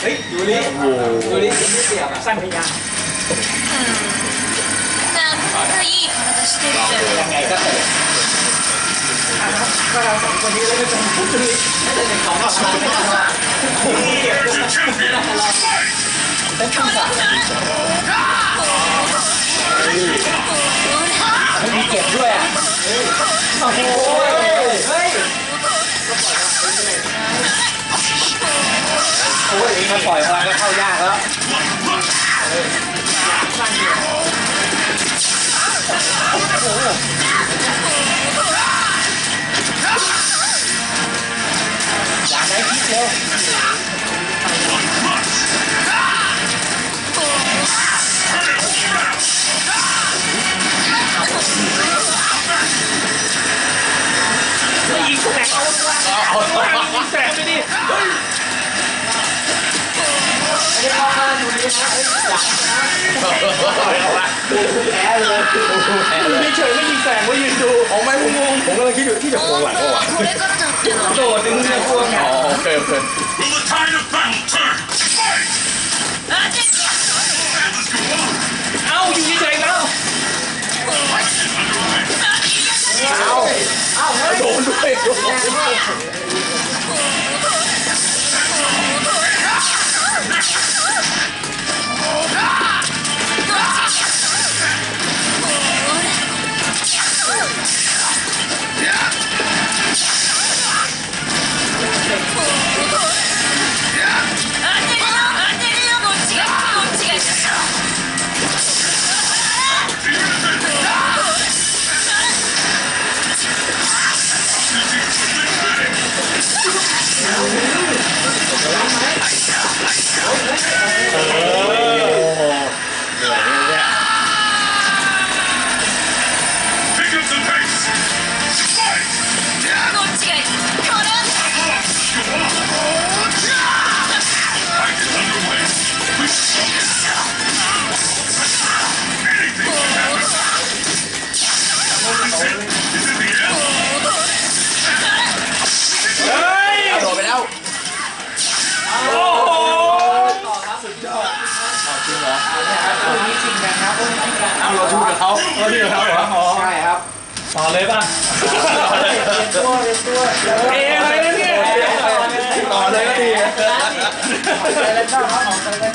เฮ้ยยูริยูริไม่เสียบอ่ะสั้นพยาง なんかいい体してるじゃん ยังไงก็เตะก็เราสองคนนี้แล้วไม่เป็นยูริน่าจะเป็นสองสองนี่เก็บตัวเป็นข้างสัตว์มีเก็บด้วยอ่ะโอ้โ โอ้ยมาปล่อยพลังก็เข้ายากแล้วอยากได้คิดเร็วไม่ยิงแสงเอาตัวยิงแสงไปดิ ไม่ได้พ่ข้าดูเลยนะไอ้จับนะดูแพ้เลยไม่เฉยไม่ยิแสงว่ยืนดูผมไม่ผมงงผมกำลังคิดอยู่ที่จะโผล่หลังเขาวะโดดมึงจะกลัว ครับพวกนี้จริงกันครับพวกนี้จริงกันเอาเราชูกับเขาเราที่กับเขาเหรอใช่ครับต่อเลยป่ะตัวเลยตัวเอ๊ะอะไรเนี่ยต่อเลยก็ดีออกไปเล่นบ้วก็ขออกไปเล่น